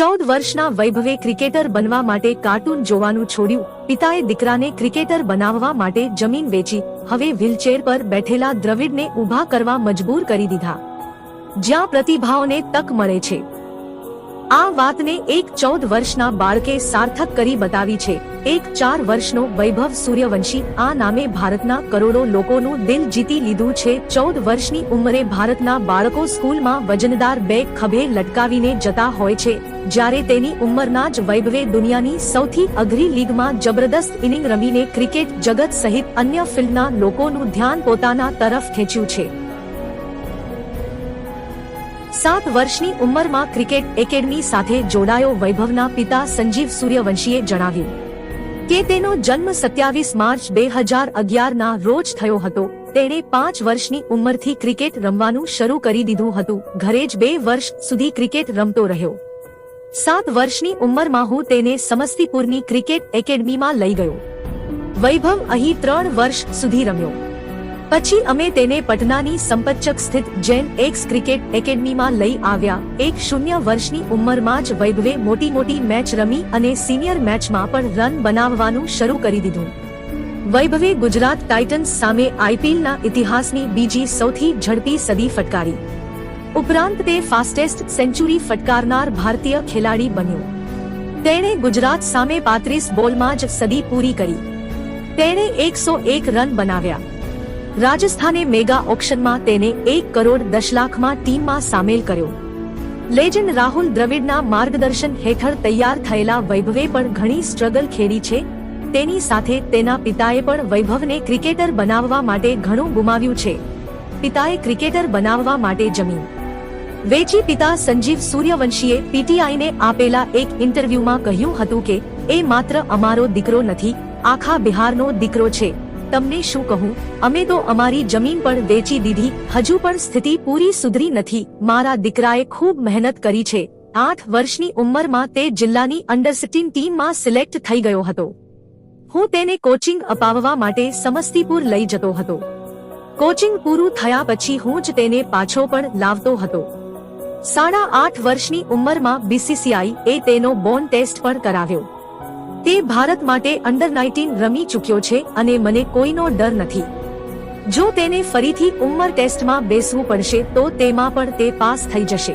ચૌદ વર્ષના વૈભવે ક્રિકેટર બનવા માટે કાર્ટૂન જોવાનું છોડ્યું. પિતાએ દીકરાને ક્રિકેટર બનાવવા માટે જમીન વેચી, હવે વ્હીલચેર પર બેઠેલા દ્રવિડને ઊભા કરવા મજબૂર કરી દીધા. જ્યાં પ્રતિભાઓને તક મળે છે. આ વાતને એક ચૌદ વર્ષના બાળકે સાર્થક કરી બતાવી છે. એક ચાર વર્ષનો વૈભવ સૂર્યવંશી, આ નામે ભારતના કરોડો લોકોનું દિલ જીતી લીધું છે. ચૌદ વર્ષની ઉંમરે ભારતના બાળકો સ્કૂલમાં વજનદાર બે ખભે લટકાવીને જતા હોય છે. જ્યારે તેની ઉંમરના જ વૈભવે દુનિયાની સૌથી અઘરી લીગમાં જબરદસ્ત ઇનિંગ રમીને ક્રિકેટ જગત સહિત અન્ય ફિલ્ડના લોકોનું ધ્યાન પોતાના તરફ ખેંચ્યું છે. સાત વર્ષની ઉંમરમાં ક્રિકેટ એકેડમી સાથે જોડાયો વૈભવના પિતા સંજીવ સૂર્યવંશીએ જણાવ્યું કે તેનો જન્મ સત્યાવીસ માર્ચ બે હજાર અગિયારના રોજ થયો હતો. તેણે પાંચ વર્ષની ઉંમરથી ક્રિકેટ રમવાનું શરૂ કરી દીધું હતું. ઘરે જ બે વર્ષ સુધી ક્રિકેટ રમતો રહ્યો. સાત વર્ષની ઉંમરમાં હું તેને સમસ્તીપુરની ક્રિકેટ એકેડમીમાં લઈ ગયો. વૈભવ અહીં ત્રણ વર્ષ સુધી રમ્યો. પછી અમે તેને પટનાની સંપતચક સ્થિત જૈન એક્સ ક્રિકેટ એકેડમીમાં લઈ આવ્યા. એક શૂન્ય વર્ષની ઉંમરમાં જ વૈભવે મોટી મોટી મેચ રમી અને સિનિયર મેચમાં પણ રન બનાવવાનું શરૂ કરી દીધું. વૈભવે ગુજરાત ટાઇટન્સ સામે આઈપીએલના ઇતિહાસની બીજી સૌથી ઝડપી સદી ફટકારી. ઉપરાંત તે ફાસ્ટેસ્ટ સેન્ચુરી ફટકારનાર ભારતીય ખેલાડી બન્યો. તેણે ગુજરાત સામે પાંત્રીસ બોલમાં જ સદી પૂરી કરી. તેણે એકસો એક રન બનાવ્યા. રાજસ્થાને મેગા ઓક્શનમાં તેને એક કરોડ દસ લાખમાં ટીમમાં સામેલ કર્યો. લેજન્ડ રાહુલ દ્રવિડના માર્ગદર્શન હેઠળ તૈયાર થયેલા વૈભવે પણ ઘણી સ્ટ્રગલ ખેડી છે. તેની સાથે તેના પિતાએ પણ વૈભવને ક્રિકેટર બનાવવા માટે ઘણું ગુમાવ્યું છે. પિતાએ ક્રિકેટર બનાવવા માટે જમીન. વેચી પિતા સંજીવ સૂર્યવંશીએ પીટીઆઈને આપેલા એક ઇન્ટરવ્યુમાં કહ્યું હતું કે, એ માત્ર અમારો દીકરો નથી, આખા બિહારનો દીકરો છે. તમને શું કહું? અમે તો અમારી જમીન પણ વેચી દીધી, હજુ પણ સ્થિતિ પૂરી સુધરી નથી. મારા દીકરાએ ખૂબ મહેનત કરી છે. આઠ વર્ષની ઉંમરમાં તે જિલ્લાની અંડર સિક્સટીન ટીમમાં સિલેક્ટ થઈ ગયો હતો. હું તેને કોચિંગ અપાવવા માટે સમસ્તીપુર લઈ જતો હતો. કોચિંગ પૂરું થયા પછી હું જ તેને પાછો પણ લાવતો હતો. સાડા આઠ વર્ષની ઉંમરમાં બીસીસીઆઈ એ તેનો બોન ટેસ્ટ પણ કરાવ્યો. તે ભારત માટે અંડર નાઇન્ટીન રમી ચૂક્યો છે અને મને કોઈનો ડર નથી. જો તેને ફરીથી ઉંમર ટેસ્ટમાં બેસવું પડશે તો તેમાં પણ તે પાસ થઈ જશે.